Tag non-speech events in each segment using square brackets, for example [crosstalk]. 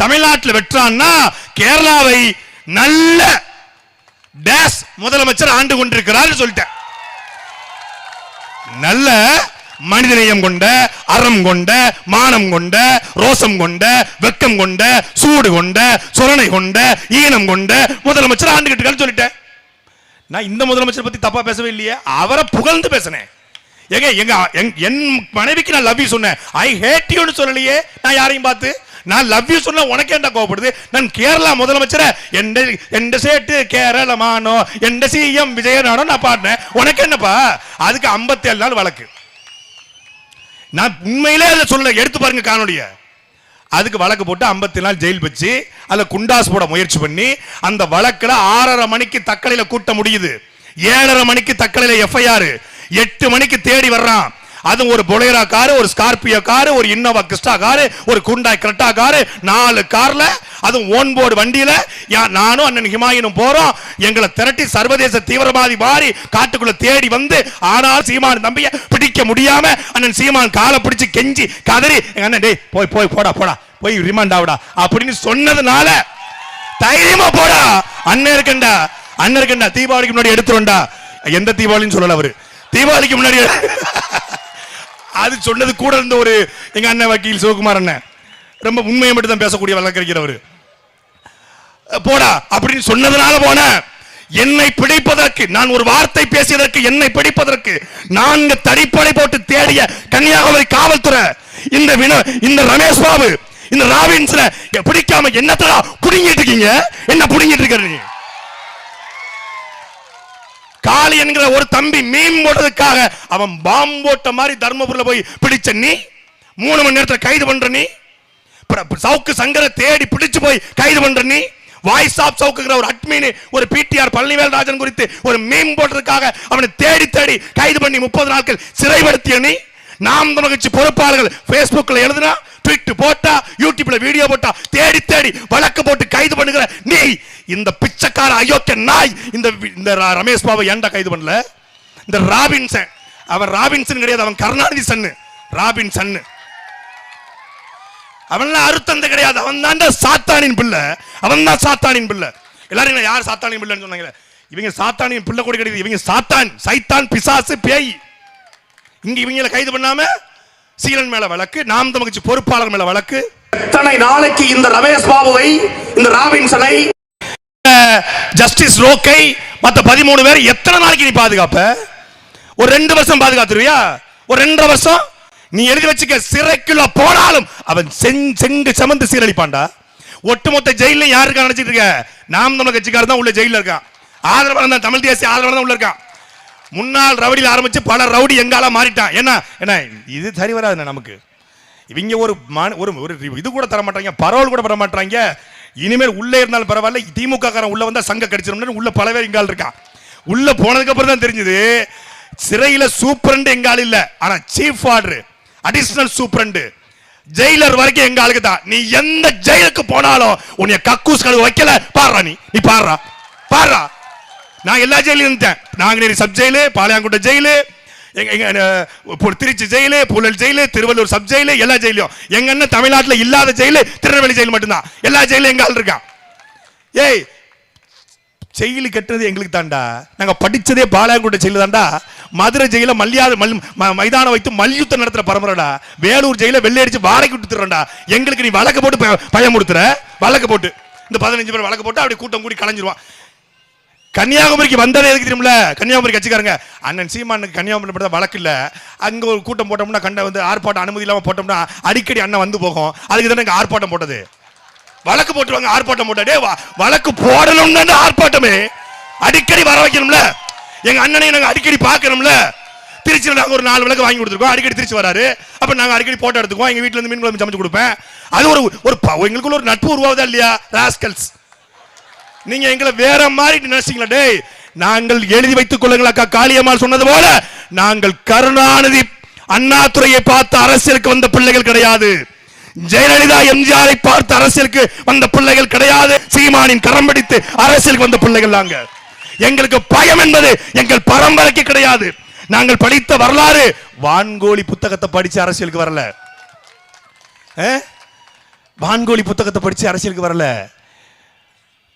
தமிழ்நாட்டில் வெற்றான்னா கேரளாவை நல்ல டேஸ் முதலமைச்சர் ஆண்டு கொண்டிருக்கிறார் சொல்லிட்டேன். நல்ல மனிதநேயம் கொண்ட அறம் கொண்ட மானம் கொண்ட ரோசம் கொண்ட வெக்கம் கொண்ட சூடு கொண்ட சுரணை கொண்ட ஈனம் கொண்ட முதலமைச்சர் ஆண்டுகிட்டு சொல்லிட்டேன். நான் இந்த முதலமைச்சர் பத்தி தப்பா பேசவே இல்லையே அவரை புகழ்ந்து பேசினேன். எங்க எங்க எங்- என் மனைவிக்கு நான் லவ் யூ சொன்னேன். ஐ ஹேட் யூன்னு சொல்லலையே நான் யாரையும் பார்த்து? நான் லவ் யூ சொன்னா உனக்கு என்ன கோவப்படுது? நான் கேரளா முதலமைச்சரை? எந்த எந்த சேட்டு கேரளமானோ எந்த சிஎம் விஜயனானோ நான் பாடினேன். உனக்கு என்னப்பா? அதுக்கு 57 நாள் வழக்கு. நான் உண்மையிலே அதை சொல்ல எடுத்து பாருங்க காணொலிய அதுக்கு வழக்கு போட்டு 50 நாள் ஜெயில் வச்சு அதில் குண்டாஸ் போட முயற்சி பண்ணி அந்த வழக்கில் ஆறரை மணிக்கு தக்கலையில் கூட்ட முடியுது. ஏழரை மணிக்கு தக்கலையில் எஃப்ஐஆர் எட்டு மணிக்கு தேடி வர்றான். அது ஒரு பொலேரா காரு ஒரு ஸ்கார்பியோ காரு ஒரு இன்னோவா கிறிஸ்டா காரு ஒரு குண்டாய் கிரெட்டா காரு நாலு கார்ல அதுவும் ஓன் போர்டு வண்டியில நானும் அண்ணன் ஹிமாயினும் போறோம். எங்களை திரட்டி சர்வதேச தீவிரவாதி மாறி காட்டுக்குள்ள தேடி வந்து ஆனால் சீமான் தம்பிய பிடிக்க முடியாம அண்ணன் சீமான் காலை பிடிச்சு கெஞ்சி கதறி அண்ணன் டேய் போய் போய் போடா போடா போய் ரிமாண்ட் ஆகுடா அப்படின்னு சொன்னதுனால தைரியமா போடா. அண்ணன் இருக்கண்டா அண்ணன் இருக்கண்டா தீபாவளிக்கு முன்னாடி எடுத்துருண்டா எந்த தீபாவளின்னு சொல்லல அவரு. தீபாவளிக்கு முன்னாடி [laughs] அது சொன்னது கூட இருந்த ஒரு எங்க அண்ணன் வக்கீல் சிவகுமார் அண்ணன். ரொம்ப உண்மையை மட்டும் தான் பேசக்கூடிய வழக்கறிஞர் போடா அப்படின்னு சொன்னதுனால போன. என்னை பிடிப்பதற்கு நான் ஒரு வார்த்தை பேசியதற்கு என்னை பிடிப்பதற்கு நான்கு தடிப்படை போட்டு தேடிய கன்னியாகுமரி காவல்துறை இந்த வின இந்த ரமேஷ் பாபு இந்த ராபின்ஸ்ல பிடிக்காம என்னத்தடா புடுங்கிட்டு இருக்கீங்க? என்ன புடுங்கிட்டு இருக்க காளி என்கிற ஒரு தம்பி மீன் போட்டதுக்காக அவன் பாம்பு போட்ட மாதிரி தர்மபுரியில் போய் பிடிச்ச நீ மூணு மணி நேரத்தில் கைது பண்ற நீ சவுக்கு சங்கர தேடி பிடிச்சு போய் கைது பண்ற நீ வாய்ஸ் ஆஃப் சவுக்குங்கிற ஒரு அட்மின் ஒரு பிடிஆர் பழனிவேல் ராஜன் குறித்து ஒரு மீன் போட்டதுக்காக அவனை தேடி தேடி கைது பண்ணி முப்பது நாட்கள் சிறைப்படுத்திய நீ நாம் தமிழ் பொறுப்பாளர்கள் ஃபேஸ்புக்கில் எழுதுனா ட்விட் போட்டா யூடியூப்ல வீடியோ போட்டா தேடி தேடி வழக்கு போட்டு கைது பண்ணுகிற நீ இந்த பிச்சைக்கார அயோக்கிய நாய் இந்த வி- இந்த ரமேஷ் பாபு ஏன்டா கைது பண்ணல? இந்த ராபின்சன் அவன் ராபின்சன் கிடையாது அவன் கருணாநிதி சன்னு. ராபின் சன்னு. அவன்லாம் அறுத்தந்த கிடையாது அவன் தான்டா சாத்தானின் பிள்ளை. அவன் தான் சாத்தானின் பிள்ளை. எல்லாரும் யார் சாத்தானின் பிள்ளைன்னு சொன்னாங்க இவங்க சாத்தானின் பிள்ளை கூட கிடையாது இவங்க சாத்தான் சைத்தான் பிசாசு பேய். இங்க இவங்களை கைது பண்ணாம சீலன் மேல வழக்கு நாம் தமிழ்ச்சி பொறுப்பாளர் மேல வழக்கு. எத்தனை நாளைக்கு இந்த ரமேஷ் பாபுவை இந்த ராபின்சனை ஜஸ்டிஸ் ரோக்கை மத்த பதிமூணு பேர் எத்தனை நாளைக்கு நீ பாதுகாப்ப? ஒரு ரெண்டு வருஷம் பாதுகாத்துருவியா? ஒரு ரெண்டரை வருஷம்? நீ எழுதி வச்சுக்க சிறைக்குள்ள போனாலும் அவன் செங்- செங்கு சமந்து சீரழிப்பான்டா. ஒட்டுமொத்த ஜெயில யாருக்கா நினைச்சிட்டு இருக்க? நாம் தமிழ் கட்சிக்காரர் தான் உள்ள ஜெயில இருக்கான். ஆதரவாளர் தான் தமிழ் தேசிய ஆதரவாளர் தான் உள்ள இருக்கான். முன்னாள் ரவுடியில் ஆரம்பிச்சு பல ரவுடி எங்கால மாறிட்டான் என்ன? என்ன இது சரி வராதுண்ணே நமக்கு. இவங்க ஒரு ஒரு ஒரு இது கூட தர மாட்டாங்க பரவல் கூட தர மாட்டாங்க. இனிமேல் உள்ளே இருந்தாலும் பரவாயில்ல திமுக காரன் உள்ள வந்தா சங்க கடிச்சிடும் உள்ள பல பேர் எங்கால் இருக்கான் உள்ள போனதுக்கு அப்புறம் தான் தெரிஞ்சது சிறையில சூப்பரண்ட் எங்கால் இல்ல. ஆனா chief warder additional superintendent. Jailer வரைக்கும் எங்க ஆளுக்கு தான். நீ எந்த ஜெயிலுக்கு போனாலும் உன்னைய கக்கூஸ் கழுவு வைக்கல. பாடுறா நீ. நீ பாடுறா பாடுறா நான் எல்லா ஜெயிலும் இருந்தேன் Nanguneri sub jail Palayamkottai jail எங்க Trichy jail Puzhal jail Thiruvallur sub jail எல்லா ஜெயிலும் எங்க அண்ணன் தமிழ்நாட்டில் இல்லாத ஜெயிலு திருநெல்வேலி ஜெயில் மட்டும்தான். எல்லா ஜெயிலும் எங்க ஆள் இருக்கான். ஏய் ஜெயில் கட்டுறது எங்களுக்கு தாண்டா நாங்கள் படிச்சதே பாளையங்கோட்டை ஜெயிலு தான்டா. மதுரை ஜெயில மல்லியாத மல் ம- மைதானம் வைத்து மல்யுத்தம் நடத்துற பரம்பரைடா. வேலூர் ஜெயில வெள்ளை அடிச்சு வாடகை விட்டுறா எங்களுக்கு நீ வழக்கு போட்டு ப- பயம் கொடுத்துற. வழக்கு போட்டு. இந்த பதினஞ்சு பேர் வழக்கு போட்டு அப்படி கூட்டம் கூடி கலைஞ்சிருவான். கன்னியாகுமரிக்கு வந்ததே எதுக்கு தெரியுமில கன்னியாகுமரி கட்சிக்காரங்க. அண்ணன் சீமானுக்கு கன்னியாகுமரி மட்டும் வழக்கு இல்லை. அங்கே ஒரு கூட்டம் போட்டோம்னா கண்ட வந்து ஆர்ப்பாட்டம் அனுமதி இல்லாமல் போட்டோம்னா அடிக்கடி அண்ணன் வந்து போகும். அதுக்கு தானே ஆர்ப்பாட்டம் போட்டது. வழக்கு போட்டுருவாங்க ஆர்ப்பாட்டம் போட்டாடே வா- வழக்கு போடணும்னு ஆர்ப்பாட்டமே அடிக்கடி வர வைக்கணும்ல. எங்க அண்ணனை நாங்கள் அடிக்கடி பார்க்கணும்ல. திருச்சியில் நாங்கள் ஒரு நாலு விளக்கு வாங்கி கொடுத்துருக்கோம். அடிக்கடி திருச்சி வராரு. அப்போ நாங்கள் அடிக்கடி போட்டோ எடுத்துக்குவோம். எங்கள் வீட்டில் இருந்து மீன் குழம்பு சமைச்சு கொடுப்பேன். அது ஒரு ஒரு எங்களுக்குள்ள ஒரு நட்பு உருவாகுதா இல்லையா? ராஸ்கல்ஸ். நீங்க எங்களை வேற மாதிரி நினைச்சீங்களா? டேய் நாங்கள் எழுதி வைத்துக் கொள்ளுங்கள் அக்கா. காளியம்மாள் சொன்னது போல நாங்கள் கருணாநிதி அண்ணாதுரையை பார்த்து அரசியலுக்கு வந்த பிள்ளைகள் கிடையாது. ஜெயலலிதா எம்ஜிஆரை பார்த்து அரசியலுக்கு வந்த பிள்ளைகள் கிடையாது. சீமானின் கரம் பிடித்து அரசியலுக்கு வந்த பிள்ளைகள் நாங்க எங்களுக்கு பயம் என்பது எங்கள் பரம்பரைக்கு கிடையாது. நாங்கள் படித்த வரலாறு வான்கோழி புத்தகத்தை படிச்சு அரசியலுக்கு வரல. வான்கோழி புத்தகத்தை படிச்சு அரசியலுக்கு வரல.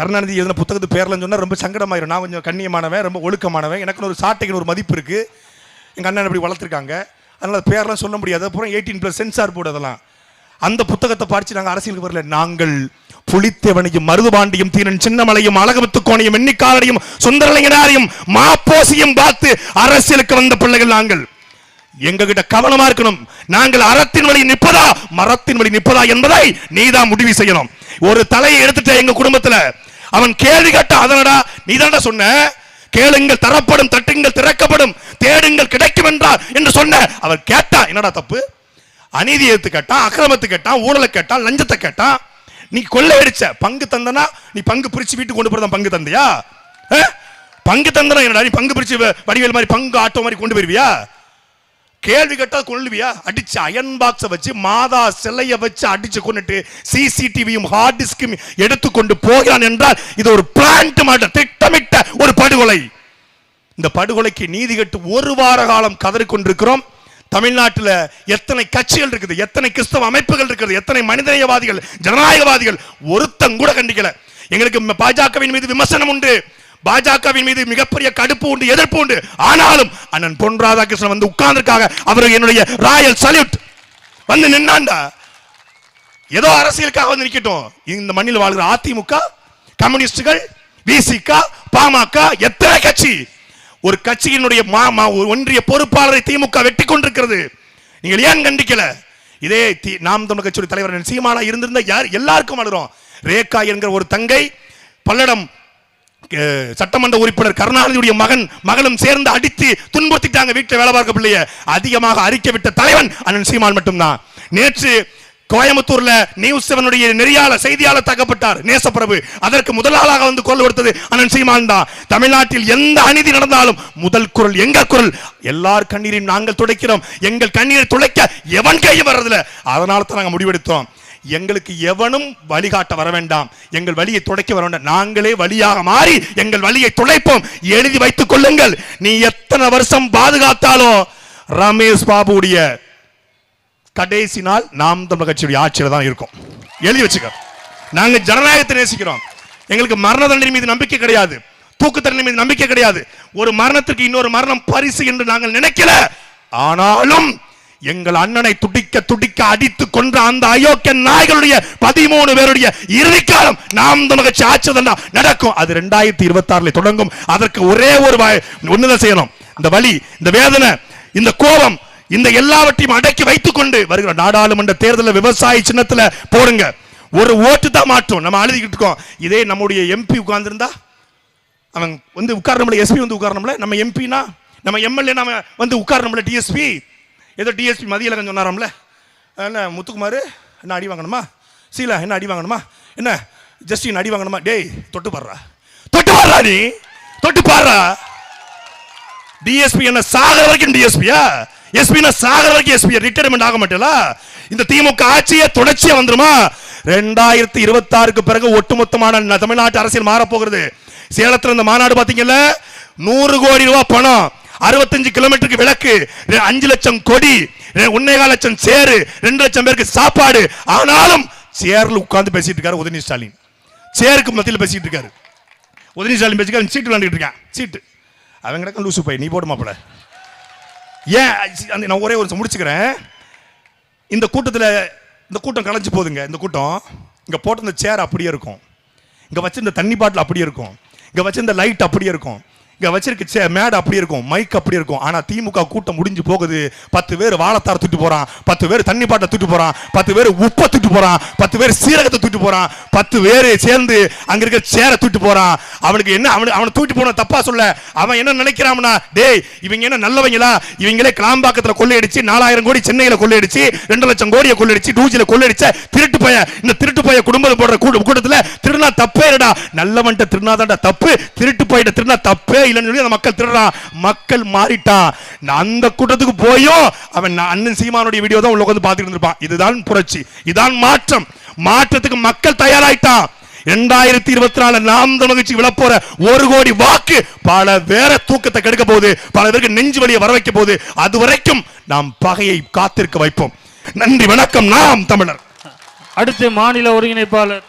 கருணாநிதி எழுதின புத்தகத்து பேர்லன்னு சொன்னால் ரொம்ப சங்கடமாயிரும். நான் கொஞ்சம் கண்ணியமானவன் ரொம்ப ஒழுக்கமானவன். எனக்கு ஒரு சாட்டைக்கு ஒரு மதிப்பு இருக்குது எங்கள் அண்ணன் அப்படி வளர்த்துருக்காங்க. அதனால் பேரெலாம் சொல்ல முடியாது. அப்புறம் எயிட்டீன் ப்ளஸ் சென்சார் போர்டு அதெல்லாம். அந்த புத்தகத்தை படிச்சு நாங்கள் அரசியலுக்கு வரல. நாங்கள் புலித்தேவனையும் மருதுபாண்டியும் தீனன் சின்னமலையும் அழகமுத்து கோணையும் எண்ணிக்காலரையும் சுந்தரலிங்கனாரையும் மாப்போசியும் பார்த்து அரசியலுக்கு வந்த பிள்ளைகள் நாங்கள். எங்ககிட்ட கவனமா இருக்கணும். நாங்கள் அறத்தின் வழி நிற்பதா மரத்தின் வழி நிற்பதா என்பதை நீதான் முடிவு செய்யணும். ஒரு தலையை எடுத்துட்ட எங்க குடும்பத்துல. அவன் கேள்வி கேட்ட அதனடா நீதான்டா சொன்ன? கேளுங்கள் தரப்படும் தட்டுங்கள் திறக்கப்படும் தேடுங்கள் கிடைக்கும் என்றார் என்று சொன்ன. அவர் கேட்டா என்னடா தப்பு? அநீதி எடுத்து கேட்டான் அக்கிரமத்து கேட்டான் ஊழலை கேட்டான் லஞ்சத்தை கேட்டான் நீ கொள்ளையடிச்ச பங்கு தந்தனா நீ பங்கு பிரிச்சு வீட்டுக்கு கொண்டு போறதான் பங்கு தந்தையா? பங்கு தந்தனா என்னடா நீ பங்கு பிரிச்சு வடிவேல் மாதிரி பங்கு ஆட்டோ மாதிரி கொண்டு போயிருவியா? கேள்வி கேட்டால் கொள்ளுவியா? அடிச்சு அயன் பாக்ஸை வச்சு மாதா சிலைய வச்சு அடிச்சு கொண்டுட்டு சிசிடிவியும் ஹார்ட் டிஸ்கும் எடுத்துக்கொண்டு போகிறான் என்றால் இது ஒரு பிளான்ட் மாட்ட திட்டமிட்ட ஒரு படுகொலை. இந்த படுகொலைக்கு நீதி கட்டு ஒரு வார காலம் கதறி கொண்டிருக்கிறோம். தமிழ்நாட்டில் எத்தனை கட்சிகள் இருக்குது எத்தனை கிறிஸ்தவ அமைப்புகள் இருக்குது எத்தனை மனிதநேயவாதிகள் ஜனநாயகவாதிகள் ஒருத்தங்கூட கண்டிக்கல. எங்களுக்கு பாஜகவின் மீது விமர்சனம் உண்டு. பாஜகவின் மீது மிகப்பெரிய கடுப்பு உண்டு எதிர்ப்பு உண்டு. ஆனாலும் அண்ணன் பொன் ராதாகிருஷ்ணன் வந்து உட்கார்ந்துருக்காங்க. அவருக்கு என்னுடைய ராயல் சல்யூட். வந்து நின்னாண்டா? ஏதோ அரசியலுக்காக வந்து நிற்கட்டும் இந்த மண்ணில் வாழ்கிற அதிமுக கம்யூனிஸ்டுகள் விசிக பாமக எத்தனை கட்சி? ஒரு கட்சியினுடைய மா- மா- ஒன்றிய பொறுப்பாளரை திமுக வெட்டி கொண்டிருக்கிறது. நீங்கள் ஏன் கண்டிக்கல? இதே தி- நாம் தமிழ் கட்சியுடைய தலைவர் சீமானா இருந்திருந்த யார் எல்லாருக்கும் வளரும் ரேகா என்கிற ஒரு தங்கை பல்லடம் சட்டமன்ற உறுப்பினர் கருணாநிதியுடைய மகன் மகளும் சேர்ந்து அடித்து துன்புறுத்திட்டாங்க வீட்டில் வேலை பார்க்க பிள்ளைய. அதிகமாக அறிக்கை விட்ட தலைவன் அண்ணன் சீமான் மட்டும்தான். நேற்று கோயம்புத்தூர்ல நியூஸ் செவனுடைய நெறியாளர் செய்தியாளர் தாக்கப்பட்டார் நேசப்பிரபு. அதற்கு முதலாளாக வந்து கொள்ள கொடுத்தது அண்ணன் சீமான் தான். தமிழ்நாட்டில் எந்த அநீதி நடந்தாலும் முதல் குரல் எங்க குரல்? எல்லார் கண்ணீரையும் நாங்கள் துடைக்கிறோம். எங்கள் கண்ணீரை துடைக்க எவன் கையும் வர்றதில்ல? அதனால தான் நாங்கள் முடிவெடுத்தோம். எங்களுக்கு எவனும் வழிகாட்ட வர வேண்டாம் எங்கள் வழியை துடைக்க வர வேண்டாம் நாங்களே வழியாக மாறி எங்கள் வழியை துடைப்போம். எழுதி வைத்துக் கொள்ளுங்கள். நீ எத்தனை வருஷம் பாதுகாத்தாலும் ரமேஷ் பாபுடைய கடைசி நாள் நாம் தமிழ் கட்சியுடைய ஆட்சியில் தான் இருக்கும். எழுதி வச்சுக்க. நாங்க ஜனநாயகத்தை நேசிக்கிறோம். எங்களுக்கு மரண தண்டனை மீது நம்பிக்கை கிடையாது. தூக்கு தண்டனை மீது நம்பிக்கை கிடையாது. ஒரு மரணத்திற்கு இன்னொரு மரணம் பரிசு என்று நாங்கள் நினைக்கல. ஆனாலும் எங்கள் அண்ணனை துடிக்க துடிக்க அடித்து கொன்ற அந்த அயோக்கிய நாய்களுடைய பதிமூணு பேருடைய இறுதிக்காலம் நாம் தமிழ் சாச்சதெல்லாம் நடக்கும். அது ரெண்டாயிரத்தி இருபத்தி ஆறுல தொடங்கும். அதற்கு ஒரே ஒரு ஒண்ணுதான் செய்யணும். இந்த வலி இந்த வேதனை இந்த கோபம் இந்த எல்லாவற்றையும் அடக்கி வைத்துக் கொண்டு வருகிற நாடாளுமன்ற தேர்தலில் விவசாய சின்னத்துல போடுங்க. ஒரு ஓட்டு தான் மாற்றும். நம்ம அழுதிக்கிட்டு இருக்கோம். இதே நம்முடைய எம்பி உட்கார்ந்துருந்தா அவன் வந்து உட்காரணும்ல எஸ்பி வந்து உட்காரணும்ல? நம்ம எம்பினா நம்ம எம்எல்ஏ நம்ம வந்து உட்காரணும்ல டிஎஸ்பி ஏதோ டிஎஸ்பி மதியழகன் சொன்னாராம்ல. என்ன முத்துக்குமார் என்ன அடி வாங்கணுமா? சீலா என்ன அடி வாங்கணுமா? என்ன ஜஸ்டின் அடி வாங்கணுமா? டேய் தொட்டு பாடுறா தொட்டு பாடுறா நீ. தொட்டு பாடுறா டிஎஸ்பி என்ன சாகர வரைக்கும் டிஎஸ்பியா எஸ்பினா சாகர வரைக்கும் எஸ்பி ரிட்டையர்மெண்ட் ஆக மாட்டேல. இந்த திமுக ஆட்சியே தொடர்ச்சியா வந்துருமா? ரெண்டாயிரத்தி இருபத்தி ஆறுக்கு பிறகு ஒட்டுமொத்தமான தமிழ்நாட்டு அரசியல் மாறப் போகிறது இந்த மாநாடு பார்த்தீங்கல்ல நூறு கோடி ரூபாய் பணம். அறுபத்தஞ்சு கிலோமீட்டருக்கு விளக்கு அஞ்சு லட்சம் கொடி ரெ- லட்சம் சேரு ரெண்டு லட்சம் பேருக்கு சாப்பாடு. ஆனாலும் சேர்ல உட்கார்ந்து பேசிட்டு இருக்காரு உதயநிதி ஸ்டாலின். சேருக்கு மத்தியில் பேசிட்டு இருக்காரு. உதயநிதி ஸ்டாலின் பேசிக்க சீட்டு விளாண்டுட்டு இருக்கான். சீட்டு. அவன் கிடக்க லூசு போய் நீ போடு மாப்பிள ஏன் அந்த நான் ஒரே ஒரு முடிச்சுக்கிறேன். இந்த கூட்டத்தில் இந்த கூட்டம் கலைஞ்சு போகுதுங்க இந்த கூட்டம். இங்கே போட்ட இந்த சேர் அப்படியே இருக்கும். இங்கே வச்சிருந்த தண்ணி பாட்டில் அப்படியே இருக்கும். இங்கே வச்சிருந்த லைட் அப்படியே இருக்கும். இங்கே வச்சிருக்க. சே மேடை அப்படி இருக்கும் மைக் அப்படி இருக்கும். ஆனால் திமுக கூட்டம் முடிஞ்சு போகுது. பத்து பேர் வாழைத்தார தூட்டு போகிறான் பத்து பேர் தண்ணி பாட்டை தூட்டு போகிறான் பத்து பேர் உப்பை தூட்டு போகிறான் பத்து பேர் சீரகத்தை தூட்டு போகிறான் பத்து பேர் சேர்ந்து அங்கே இருக்க சேரை தூட்டு போகிறான் அவனுக்கு என்ன அவனுக்கு அவனை தூட்டி போன தப்பாக சொல்ல. அவன் என்ன நினைக்கிறான்னா டேய் இவங்க என்ன நல்லவங்களா? இவங்களே கிளாம்பாக்கத்தில் கொள்ளையடிச்சு நாலாயிரம் கோடி சென்னையில் கொள்ளையடிச்சு ரெண்டு லட்சம் கோடியை கொள்ளையடிச்சு டூஜியில் கொள்ளையடிச்ச திருட்டு பைய இந்த திருட்டு பைய குடும்பத்தை போடுற கூட்டத்தில் திருநா தப்பே இல்லடா. நல்லவன்ட்ட திருநாதான்டா தப்பு. திருட்டு பையிட்ட திருநா தப்பே இல்லைன்னு சொல்லி அந்த மக்கள் திருடுறான் மக்கள் மாறிட்டா. நான் அந்த கூட்டத்துக்கு போயும் அவன் அண்ணன் சீமானுடைய வீடியோ தான் உள்ள உட்காந்து பார்த்துட்டு இருந்திருப்பான். இதுதான் புரட்சி. இதான் மாற்றம். மாற்றத்துக்கு மக்கள் தயாராயிட்டா. இரண்டாயிரத்தி இருபத்தி நாலு நாம் தமிழ்ச்சி விழப்போற ஒரு கோடி வாக்கு பல வேற தூக்கத்தை கெடுக்க போகுது. பல பேருக்கு நெஞ்சு வழியை வர வைக்க போகுது. அது வரைக்கும் நாம் பகையை காத்திருக்க வைப்போம். நன்றி வணக்கம். நாம் தமிழர். அடுத்து மாநில ஒருங்கிணைப்பாளர்.